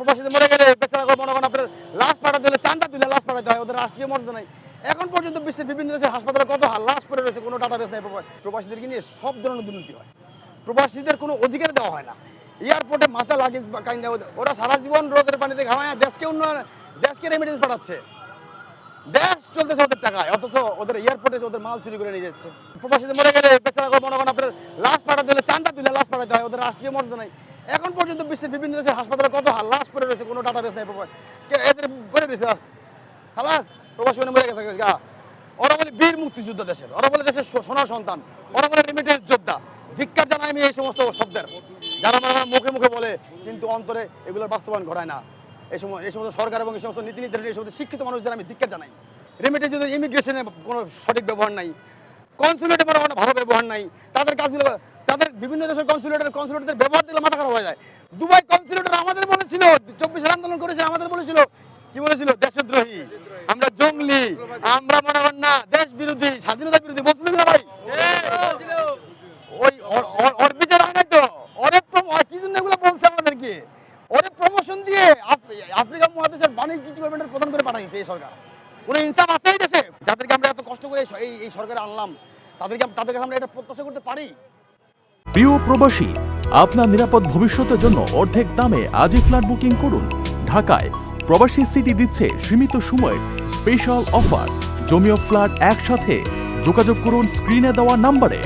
প্রবাসীদের মরে গেলে বেচারা করে মনে করেন আপনার লাশ পাঠাতে হলে চান্দা দিলে লাশ পাঠাতে হয়, ওদের রাষ্ট্রীয় মর্যাদা নাই। এখন পর্যন্ত বিশ্বের বিভিন্ন দেশের হাসপাতালে কত লাশ পড়ে রয়েছে, কোনো ডাটাবেস নাই প্রবাসীদেরকে নিয়ে সব ধরনের দুর্নীতি হয়। প্রবাসীদের কোনো অধিকার দেওয়া হয় না। এয়ারপোর্টে মাথা লাগেজ বা কাইন্দা ওরা সারা জীবন রোদের পানিতে ঘামায়, দেশকে উন্নয়ন দেশকে রেমিডেন্স পাঠাচ্ছে। দেশ চলতেছে ওদের টাকায়, অথচ ওদের এয়ারপোর্টে ওদের মাল চুরি করে নিয়ে যাচ্ছে। প্রবাসীদের মরে গেলে বেচারা করে মনে করেন আপনার লাশ পাঠাতে হলে চান্দা দিলে লাশ পাঠাতে হয়, ওদের রাষ্ট্রীয় মর্যাদা নাই। এখন পর্যন্ত বিশ্বের বিভিন্ন দেশের হাসপাতালে কত হা- লাশ পড়ে রয়েছে, কোনো ডাটাবেস নাই প্রবা- এদের করে রয়েছে খালাস প্রবাসী মরে গেছে, গা। ওরা বলে বীর মুক্তিযোদ্ধা দেশের, ওরা বলে দেশের সোনার সন্তান, ওরা বলে রেমিটেন্স যোদ্ধা। ধিক্কার জানাই আমি এই সমস্ত শব্দের। যারা আমার মুখে মুখে বলে, কিন্তু অন্তরে এগুলোর বাস্তবায়ন ঘটায় না। এই সময় এই সমস্ত সরকার এবং এই সমস্ত নীতি নির্ধারণ, এই সমস্ত শিক্ষিত মানুষদের আমি ধিক্কার জানাই। রেমিটেন্স যদি ইমিগ্রেশনে কোনো সঠিক ব্যবহার নাই কনসুলেটে মনে করেন ভালো ব্যবহার নাই। তাদের কাজগুলো, তাদের বিভিন্ন দেশের কনসুলেটের কনসুলেটের ব্যবহার দিলে মাথা খারাপ হয়ে যায়। দুবাই কনসুলেটর আমাদের বলেছিল, চব্বিশের আন্দোলন করেছে, আমাদের বলেছিল। কি বলেছিল? দেশদ্রোহী। আমরা জঙ্গলি, আমরা মনে করেন না দেশ বিরোধী স্বাধীনতা বিরোধী। বলছিল না ভাই? ওই ওর- বিচার হয় তো? প্রম- কি জন্য এগুলো বলছে আমাদেরকে? ওরে প্রমোশন দিয়ে আফ্রিকা মহাদেশের বাণিজ্য ডিপার্টমেন্টের প্রধান করে পাঠাইছে এই সরকার। কোনো ইনসাফ আছে এই দেশে। যাদেরকে আমরা এত কষ্ট করে এই এই সরকারে আনলাম, তাদেরকে তাদেরকে আমরা এটা প্রত্যাশা করতে পারি। প্রিয় প্রবাসী, আপনার নিরাপদ ভবিষ্যতের জন্য অর্ধেক দামে আজই ফ্ল্যাট বুকিং করুন। ঢাকায় প্রবাসী সিটি দিচ্ছে সীমিত সময়ের স্পেশাল অফার জমিও ফ্ল্যাট একসাথে। যোগাযোগ করুন স্ক্রিনে দেওয়া নাম্বারে।